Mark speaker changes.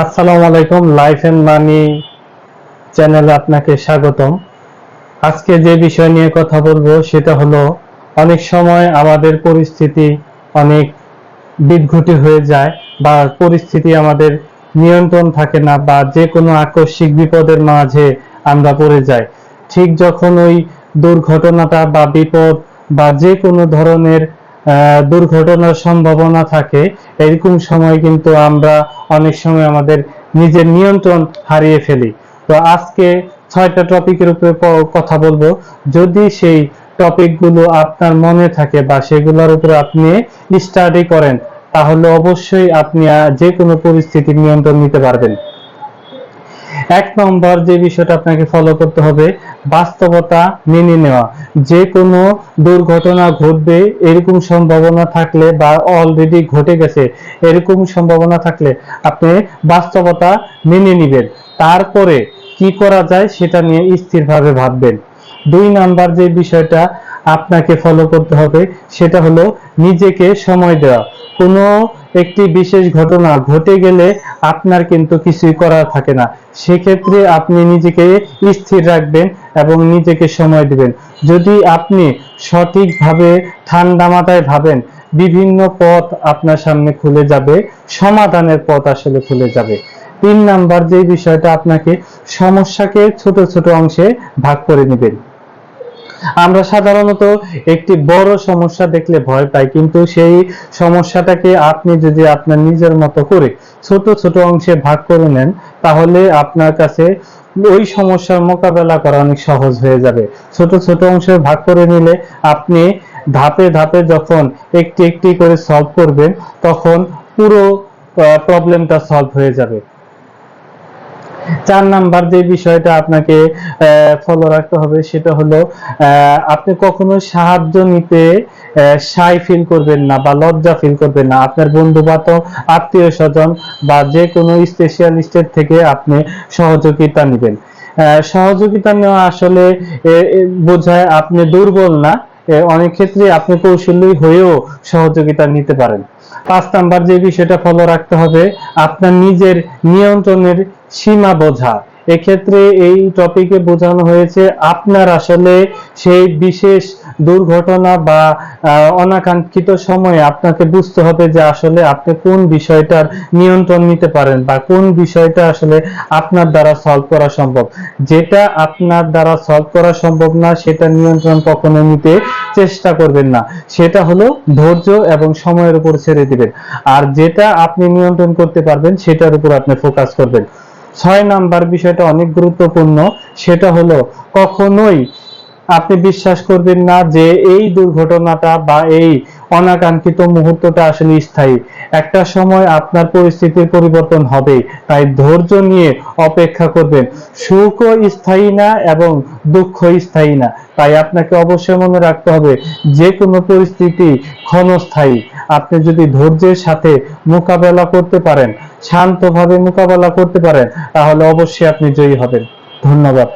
Speaker 1: আসসালামু আলাইকুম life and মানি চ্যানেলে আপনাকে স্বাগতম। আজকে যে বিষয় নিয়ে কথা বলব সেটা হলো, অনেক সময় আমাদের পরিস্থিতি অনেক বিদঘুটি হয়ে যায় বা পরিস্থিতি আমাদের নিয়ন্ত্রণ থাকে না বা যে কোনো আকস্মিক বিপদের মাঝে আমরা পড়ে যাই। ঠিক যখন ওই দুর্ঘটনাটা বা বিপদ বা যে কোনো ধরনের দুর্ঘটনার সম্ভাবনা থাকে। এরকম সময় কিন্তু আমরা অনেক সময় আমাদের নিজের নিয়ন্ত্রণ হারিয়ে ফেলি। তো আজকে ছয়টা টপিকের উপরে কথা বলব। যদি সেই টপিকগুলো আপনার মনে থাকে বা সেগুলোর উপরে আপনি স্টাডি করেন, তাহলে অবশ্যই আপনি যে কোনো পরিস্থিতির নিয়ন্ত্রণ নিতে পারবেন। এক নম্বর যে বিষয়টা আপনাকে ফলো করতে হবে, বাস্তবতা মেনে নেওয়া। যে কোনো দুর্ঘটনা ঘটবে, এরকম সম্ভাবনা থাকলে বা অলরেডি ঘটে গেছে, এরকম সম্ভাবনা থাকলে আপনি বাস্তবতা মেনে নেবেন। তারপরে কি করা যায় সেটা নিয়ে স্থিরভাবে ভাববেন। দুই নাম্বার যে বিষয়টা আপনাকে ফলো করতে হবে, সেটা হলো নিজেকে সময় দেওয়া। কোনো একটি বিশেষ ঘটনা ঘটে গেলে আপনার কিন্তু কিছুই করার থাকে না। সেক্ষেত্রে আপনি নিজেকে স্থির রাখবেন এবং নিজেকে সময় দিবেন। যদি আপনি সঠিকভাবে ঠান্ডা মাথায় ভাবেন, বিভিন্ন পথ আপনার সামনে খুলে যাবে, সমাধানের পথ আসলে খুলে যাবে। তিন নাম্বার যে বিষয়টা আপনাকে সমস্যাকে ছোট ছোট অংশে ভাগ করে নেবেন। আমরা সাধারণত একটি বড় সমস্যা দেখলে ভয় পাই, কিন্তু সেই সমস্যাটাকে আপনি যদি আপনার নিজের মতো করে ছোট ছোট অংশে ভাগ করে নেন, তাহলে আপনার কাছে ওই সমস্যার মোকাবেলা করা অনেক সহজ হয়ে যাবে। ছোট ছোট অংশে ভাগ করে নিলে আপনি ধাপে ধাপে যখন একটি একটি করে সলভ করবেন, তখন পুরো প্রবলেমটা সলভ হয়ে যাবে। চার নাম্বার যে বিষয়টা আপনাকে ফলো রাখতে হবে সেটা হলো আপনি কখনো সাহায্য নিতে সাই ফিল করবেন না বা লজ্জা ফিল করবেন না। আপনার বন্ধু বান্ধব আত্মীয় স্বজন বা যে কোনো স্পেশালিস্টের থেকে আপনি সহযোগিতা নেবেন। সহযোগিতা নেওয়া আসলে বোঝায় আপনি দুর্বল না। অনেক ক্ষেত্রে আপনি কৌশলী হয়েও সহযোগিতা নিতে পারেন। পাঁচ নাম্বার যে বিষয়টা ফলো রাখতে হবে, আপনার নিজের নিয়ন্ত্রণের সীমা বোঝা। এক্ষেত্রে এই টপিকে বোঝানো হয়েছে, আপনার আসলে সেই বিশেষ দুর্ঘটনা বা অনাকাঙ্ক্ষিত সময়ে আপনাকে বুঝতে হবে যে আসলে আপনি কোন বিষয়টার নিয়ন্ত্রণ নিতে পারেন বা কোন বিষয়টা আসলে আপনার দ্বারা সলভ করা সম্ভব। যেটা আপনার দ্বারা সলভ করা সম্ভব না, সেটা নিয়ন্ত্রণ কখনো নিতে চেষ্টা করবেন না। সেটা হলো ধৈর্য এবং সময়ের উপর ছেড়ে দিবেন। আর যেটা আপনি নিয়ন্ত্রণ করতে পারবেন, সেটার উপর আপনি ফোকাস করবেন। ছয় নাম্বার বিষয়টা অনেক গুরুত্বপূর্ণ, সেটা হলো কখনোই আপনি বিশ্বাস করবেন না যে এই দুর্ঘটনাটা বা এই অনাকাঙ্ক্ষিত মুহূর্তটা আসলে স্থায়ী। একটা সময় আপনার পরিস্থিতির পরিবর্তন হবে, তাই ধৈর্য নিয়ে অপেক্ষা করবেন। সুখও স্থায়ী না এবং দুঃখ স্থায়ী না, তাই আপনাকে অবশ্যই মনে রাখতে হবে যে কোনো পরিস্থিতি ক্ষণস্থায়ী। আপনি যদি ধৈর্যের সাথে মোকাবেলা করতে পারেন শান্তভাবে মোকাবেলা করতে পারেন তাহলে অবশ্যই আপনি জয়ী হবেন। ধন্যবাদ।